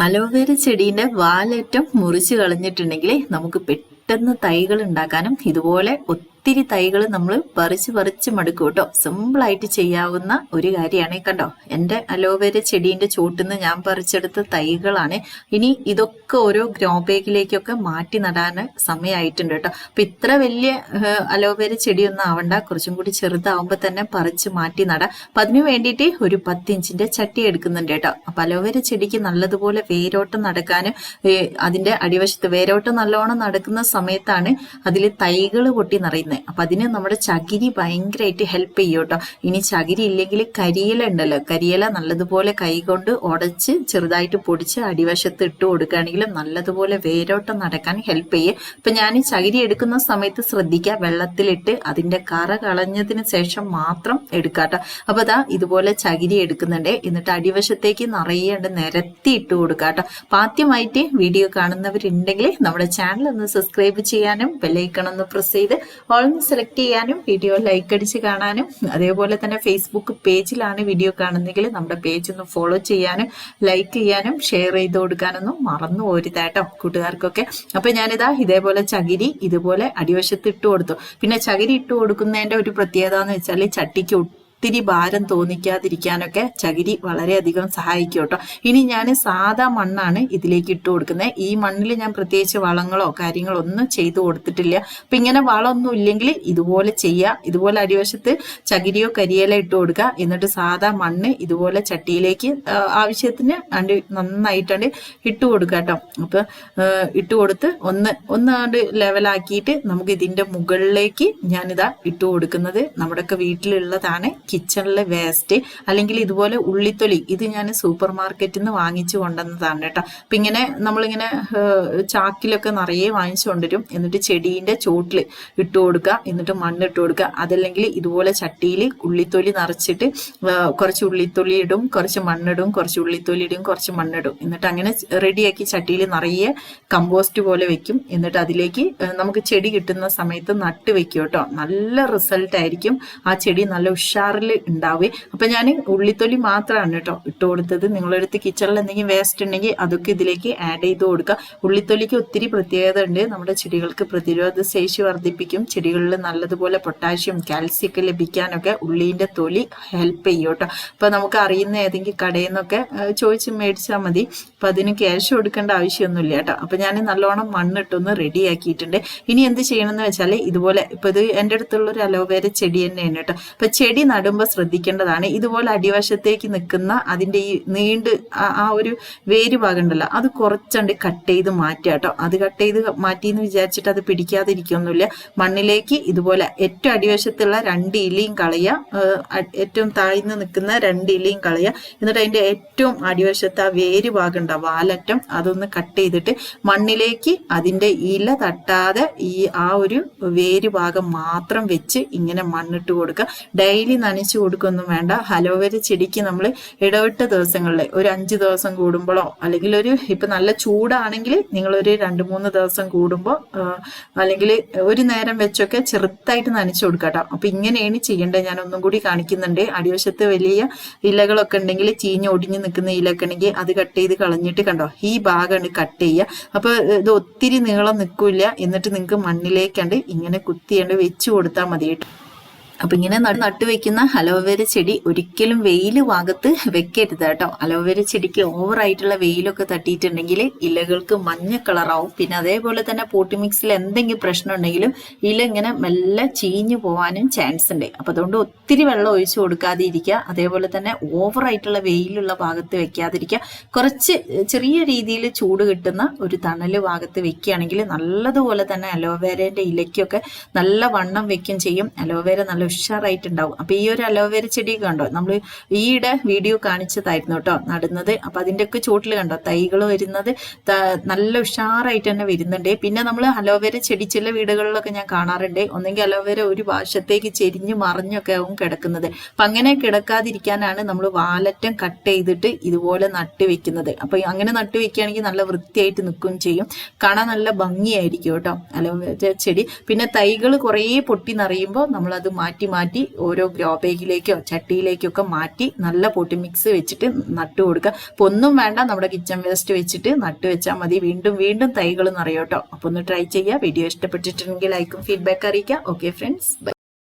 Aloe vera ചെടീന്റെ വാലേറ്റം മുറിച്ച് കളഞ്ഞിട്ടുണ്ടെങ്കിൽ നമുക്ക് പെട്ടെന്ന് തൈകൾ ഉണ്ടാക്കാനും ഇതുപോലെ ഒത്തിരി തൈകൾ നമ്മൾ പറിച്ച് പറിച്ച് മടുക്കും കേട്ടോ. സിമ്പിളായിട്ട് ചെയ്യാവുന്ന ഒരു കാര്യമാണ്. കണ്ടോ? എന്റെ അലോവേര ചെടീന്റെ ചുവട്ടിൽ നിന്ന് ഞാൻ പറിച്ചെടുത്ത തൈകളാണ്. ഇനി ഇതൊക്കെ ഓരോ ഗ്രോ ബാഗിലേക്കൊക്കെ മാറ്റി നടാൻ സമയമായിട്ടുണ്ട് കേട്ടോ. അപ്പം ഇത്ര വലിയ അലോവേര ചെടിയൊന്നും ആവണ്ട. കുറച്ചും കൂടി ചെറുതാവുമ്പോൾ തന്നെ പറിച്ച് മാറ്റി നടാം. അപ്പം അതിനു വേണ്ടിയിട്ട് ഒരു പത്തിഞ്ചിന്റെ ചട്ടി എടുക്കുന്നുണ്ട് കേട്ടോ. അപ്പം അലോവേര ചെടിക്ക് നല്ലതുപോലെ വേരോട്ടം നടക്കാനും അതിന്റെ അടിവശത്ത് വേരോട്ടം നല്ലോണം നടക്കുന്ന സമയത്താണ് അതിൽ തൈകൾ പൊട്ടി നിറയുന്നത്. അപ്പൊ അതിന് നമ്മുടെ ചകിരി ഭയങ്കരമായിട്ട് ഹെൽപ്പ് ചെയ്യും കേട്ടോ ഇനി ചകിരി ഇല്ലെങ്കിൽ കരിയില ഉണ്ടല്ലോ. കരിയില നല്ലതുപോലെ കൈകൊണ്ട് ഉടച്ച് ചെറുതായിട്ട് പൊടിച്ച് അടിവശത്ത് ഇട്ട് കൊടുക്കുകയാണെങ്കിൽ നല്ലതുപോലെ വേരോട്ടം നടക്കാൻ ഹെൽപ്പ് ചെയ്യും. അപ്പൊ ഞാൻ ചകിരി എടുക്കുന്ന സമയത്ത് ശ്രദ്ധിക്കുക വെള്ളത്തിലിട്ട് അതിന്റെ കറ കളഞ്ഞതിന് ശേഷം മാത്രം എടുക്കാട്ടോ. അപ്പൊ അതാ ഇതുപോലെ ചകിരി എടുക്കുന്നുണ്ട്. എന്നിട്ട് അടിവശത്തേക്ക് നിറയേണ്ട നിരത്തി ഇട്ട് കൊടുക്കാട്ടോ. അപ്പൊ ആദ്യമായിട്ട് വീഡിയോ കാണുന്നവരുണ്ടെങ്കിൽ നമ്മുടെ ചാനൽ ഒന്ന് സബ്സ്ക്രൈബ് ചെയ്യാനും ബെല്ലൈക്കൺ ഒന്ന് പ്രസ് ചെയ്ത് ഓൾ സെലക്ട് ചെയ്യാനും വീഡിയോ ലൈക്ക് അടിച്ച് കാണാനും അതേപോലെ തന്നെ ഫേസ്ബുക്ക് പേജിലാണ് വീഡിയോ കാണുന്നെങ്കിൽ നമ്മുടെ പേജ് ഒന്ന് ഫോളോ ചെയ്യാനും ലൈക്ക് ചെയ്യാനും ഷെയർ ചെയ്ത് കൊടുക്കാനൊന്നും മറന്നു പോരുതാട്ടോ കൂട്ടുകാർക്കൊക്കെ. അപ്പൊ ഞാനിതാ ഇതേപോലെ ചകിരി ഇതുപോലെ അടിവശത്ത് ഇട്ട് കൊടുത്തു. പിന്നെ ചകിരി ഇട്ട് കൊടുക്കുന്നതിന്റെ ഒരു പ്രത്യേകത എന്ന് വെച്ചാൽ ചട്ടിക്ക് ഒത്തിരി ഭാരം തോന്നിക്കാതിരിക്കാനൊക്കെ ചകിരി വളരെയധികം സഹായിക്കും കേട്ടോ. ഇനി ഞാൻ സാധാ മണ്ണാണ് ഇതിലേക്ക് ഇട്ട് കൊടുക്കുന്നത് ഈ മണ്ണിൽ ഞാൻ പ്രത്യേകിച്ച് വളങ്ങളോ കാര്യങ്ങളോ ഒന്നും ചെയ്തു കൊടുത്തിട്ടില്ല. അപ്പം ഇങ്ങനെ വളമൊന്നും ഇല്ലെങ്കിൽ ഇതുപോലെ ചെയ്യുക ഇതുപോലെ അടിവശത്ത് ചകിരിയോ കരിയില ഇട്ട് കൊടുക്കുക എന്നിട്ട് സാധാ മണ്ണ് ഇതുപോലെ ചട്ടിയിലേക്ക് ആവശ്യത്തിന് അണ്ട് നന്നായിട്ടാണ് ഇട്ട് കൊടുക്കുക കേട്ടോ. അപ്പം ഇട്ട് കൊടുത്ത് ഒന്ന് ഒന്നാണ്ട് ലെവലാക്കിയിട്ട് നമുക്ക് ഇതിന്റെ മുകളിലേക്ക് ഞാനിതാ ഇട്ട് കൊടുക്കുന്നത്. നമ്മുടെയൊക്കെ വീട്ടിലുള്ളതാണ്. കിച്ചണിലെ വേസ്റ്റ് അല്ലെങ്കിൽ ഇതുപോലെ ഉള്ളിത്തൊലി ഇത് ഞാൻ സൂപ്പർ മാർക്കറ്റിൽ നിന്ന് വാങ്ങിച്ചു കൊണ്ടുവന്നതാണ് കേട്ടോ. അപ്പം ഇങ്ങനെ നമ്മളിങ്ങനെ ചാക്കിലൊക്കെ നിറയെ വാങ്ങിച്ചു കൊണ്ടുവരും. എന്നിട്ട് ചെടീന്റെ ചോട്ടിൽ ഇട്ടു കൊടുക്കുക എന്നിട്ട് മണ്ണ് ഇട്ട് കൊടുക്കുക. അതല്ലെങ്കിൽ ഇതുപോലെ ചട്ടിയിൽ ഉള്ളിത്തൊലി നിറച്ചിട്ട് കുറച്ച് ഉള്ളിത്തൊലി ഇടും കുറച്ച് മണ്ണിടും കുറച്ച് ഉള്ളിത്തൊലി ഇടും കുറച്ച് മണ്ണിടും. എന്നിട്ട് അങ്ങനെ റെഡിയാക്കി ചട്ടിയിൽ നിറയെ കമ്പോസ്റ്റ് പോലെ വെക്കും. എന്നിട്ട് അതിലേക്ക് നമുക്ക് ചെടി കിട്ടുന്ന സമയത്ത് നട്ട് വെക്കും കേട്ടോ. നല്ല റിസൾട്ട് ആയിരിക്കും. ആ ചെടി നല്ല ഉഷാറിൽ ഉണ്ടാവേ അപ്പൊ ഞാൻ ഉള്ളിത്തൊലി മാത്രമാണ് കേട്ടോ ഇട്ട് കൊടുത്തത്. നിങ്ങളെടുത്ത് കിച്ചണിൽ എന്തെങ്കിലും വേസ്റ്റ് ഉണ്ടെങ്കിൽ അതൊക്കെ ഇതിലേക്ക് ആഡ് ചെയ്ത് കൊടുക്കുക ഉള്ളിത്തൊലിക്ക് ഒത്തിരി പ്രത്യേകത ഉണ്ട് നമ്മുടെ ചെടികൾക്ക് പ്രതിരോധ ശേഷി വർദ്ധിപ്പിക്കും. ചെടികളിൽ നല്ലതുപോലെ പൊട്ടാഷ്യം കാൽസ്യം ഒക്കെ ലഭിക്കാനൊക്കെ ഉള്ളിന്റെ തൊലി ഹെൽപ്പ് ചെയ്യും കേട്ടോ അപ്പൊ നമുക്ക് അറിയുന്ന ഏതെങ്കിലും കടയിൽ നിന്നൊക്കെ ചോദിച്ച് മേടിച്ചാൽ മതി. അപ്പൊ അതിന് ക്യാഷ് കൊടുക്കേണ്ട ആവശ്യമൊന്നുമില്ല കേട്ടോ അപ്പൊ ഞാൻ നല്ലോണം മണ്ണിട്ടൊന്ന് റെഡി ആക്കിയിട്ടുണ്ട്. ഇനി എന്ത് ചെയ്യണമെന്ന് വെച്ചാൽ ഇതുപോലെ ഇപ്പൊ ഇത് എന്റെ അടുത്തുള്ള ഒരു അലോവേര ചെടി തന്നെയാണ് കേട്ടോ അപ്പൊ ചെടി നടുമ്പോൾ ശ്രദ്ധിക്കേണ്ടതാണ്. ഇതുപോലെ അടിവശത്തേക്ക് നിൽക്കുന്ന അതിന്റെ ഈ നീണ്ട് ആ- ഒരു വേര് ഭാഗമുണ്ടല്ലോ അത് കുറച്ചുണ്ട് കട്ട് ചെയ്ത് മാറ്റുക കേട്ടോ. അത് കട്ട് ചെയ്ത് മാറ്റി എന്ന് വിചാരിച്ചിട്ട് അത് പിടിക്കാതിരിക്കൊന്നുമില്ല. മണ്ണിലേക്ക് ഇതുപോലെ ഏറ്റവും അടിവശത്തുള്ള രണ്ട് ഇലയും കളയുക ഏറ്റവും താഴ്ന്ന് നിൽക്കുന്ന രണ്ട് ഇലയും കളയുക. എന്നിട്ട് അതിന്റെ ഏറ്റവും അടിവശത്ത് ആ വേര് ഭാഗം വാലറ്റം അതൊന്ന് കട്ട് ചെയ്തിട്ട് മണ്ണിലേക്ക് അതിന്റെ ഇല തട്ടാതെ ഈ ആ ഒരു വേര് ഭാഗം മാത്രം വെച്ച് ഇങ്ങനെ മണ്ണിട്ട് കൊടുക്കുക. ഡെയിലി നനച്ചു കൊടുക്കൊന്നും വേണ്ട. ഹലോവേര ചെടിക്ക് നമ്മൾ ഇടവിട്ട ദിവസങ്ങളിൽ ഒരു അഞ്ച് ദിവസം കൂടുമ്പോഴോ അല്ലെങ്കിൽ ഒരു ഇപ്പൊ നല്ല ചൂടാണെങ്കിൽ നിങ്ങളൊരു രണ്ട് മൂന്ന് ദിവസം കൂടുമ്പോൾ അല്ലെങ്കിൽ ഒരു നേരം വെച്ചൊക്കെ ചെറുതായിട്ട് നനച്ചു കൊടുക്കട്ടോ. അപ്പം ഇങ്ങനെയാണ് ചെയ്യേണ്ടത്. ഞാൻ ഒന്നും കൂടി കാണിക്കുന്നുണ്ട്. അടിവശത്ത് വലിയ ഇലകളൊക്കെ ഉണ്ടെങ്കിൽ ചീഞ്ഞ് ഒടിഞ്ഞ് നിൽക്കുന്ന ഇലയൊക്കെ ഉണ്ടെങ്കിൽ അത് കട്ട് ചെയ്ത് കളഞ്ഞിട്ട് കണ്ടോ? ഈ ഭാഗമാണ് കട്ട് ചെയ്യുക. അപ്പോൾ ഇത് ഒത്തിരി നീളം നിൽക്കില്ല. എന്നിട്ട് നിങ്ങൾക്ക് മണ്ണിലേക്കണ്ട് ഇങ്ങനെ കുത്തിയണ്ട് വെച്ച് കൊടുത്താൽ മതി കേട്ടോ അപ്പൊ ഇങ്ങനെ നട്ട് വെക്കുന്ന അലോവേര ചെടി ഒരിക്കലും വെയിൽ ഭാഗത്ത് വെക്കരുത് കേട്ടോ. അലോവേര ചെടിക്ക് ഓവറായിട്ടുള്ള വെയിലൊക്കെ തട്ടിയിട്ടുണ്ടെങ്കിൽ ഇലകൾക്ക് മഞ്ഞ കളറാവും. പിന്നെ അതേപോലെ തന്നെ പോട്ടി മിക്സിൽ എന്തെങ്കിലും പ്രശ്നം ഉണ്ടെങ്കിലും ഇല ഇങ്ങനെ മെല്ലെ ചീഞ്ഞു പോവാനും ചാൻസ് ഉണ്ട്. അപ്പൊ അതുകൊണ്ട് ഒത്തിരി വെള്ളം ഒഴിച്ചു കൊടുക്കാതെ ഇരിക്കുക അതേപോലെ തന്നെ ഓവറായിട്ടുള്ള വെയിലുള്ള ഭാഗത്ത് വെക്കാതിരിക്കുക. കുറച്ച് ചെറിയ രീതിയിൽ ചൂട് കിട്ടുന്ന ഒരു തണൽ ഭാഗത്ത് വെക്കുകയാണെങ്കിൽ നല്ലതുപോലെ തന്നെ അലോവേരന്റെ ഇലയ്ക്കൊക്കെ നല്ല വണ്ണം വെക്കും ചെയ്യും. അലോവേര നല്ല ഉഷാറായിട്ടുണ്ടാവും. അപ്പൊ ഈ ഒരു അലോവേര ചെടി കണ്ടോ? നമ്മൾ ഈയിടെ വീഡിയോ കാണിച്ചതായിരുന്നു കേട്ടോ നടുന്നത്. അപ്പൊ അതിന്റെ ഒക്കെ ചോട്ടിൽ കണ്ടോ? തൈകൾ വരുന്നത് നല്ല ഉഷാറായിട്ട് തന്നെ വരുന്നുണ്ട്. പിന്നെ നമ്മൾ അലോവേര ചെടി ചില വീടുകളിലൊക്കെ ഞാൻ കാണാറുണ്ട്. ഒന്നെങ്കിൽ അലോവേര ഒരു വശത്തേക്ക് ചെരിഞ്ഞു മറിഞ്ഞൊക്കെ ആവും കിടക്കുന്നത്. അപ്പൊ അങ്ങനെ കിടക്കാതിരിക്കാനാണ് നമ്മൾ വാലറ്റം കട്ട് ചെയ്തിട്ട് ഇതുപോലെ നട്ട് വെക്കുന്നത്. അപ്പൊ അങ്ങനെ നട്ട് വെക്കുകയാണെങ്കിൽ നല്ല വൃത്തിയായിട്ട് നിൽക്കുകയും ചെയ്യും. കാണാൻ നല്ല ഭംഗിയായിരിക്കും കേട്ടോ അലോവേര ചെടി. പിന്നെ തൈകൾ കുറേ പൊട്ടി നിറയുമ്പോൾ നമ്മൾ അത് മാറ്റി മാറ്റി മാറ്റി ഓരോ ഗ്രോ ബാഗിലേക്കോ ചട്ടിയിലേക്കോ ഒക്കെ മാറ്റി നല്ല പൊട്ടി മിക്സ് വെച്ചിട്ട് നട്ടു കൊടുക്കുക. അപ്പൊ ഒന്നും വേണ്ട നമ്മുടെ കിച്ചൺ വേസ്റ്റ് വെച്ചിട്ട് നട്ടു വെച്ചാൽ മതി. വീണ്ടും വീണ്ടും തൈകൾ നിറയോട്ടോ അപ്പൊ ഒന്ന് ട്രൈ ചെയ്യുക. വീഡിയോ ഇഷ്ടപ്പെട്ടിട്ടുണ്ടെങ്കിൽ ലൈക്കും ഫീഡ്ബാക്ക് അറിയിക്കുക. Okay friends bye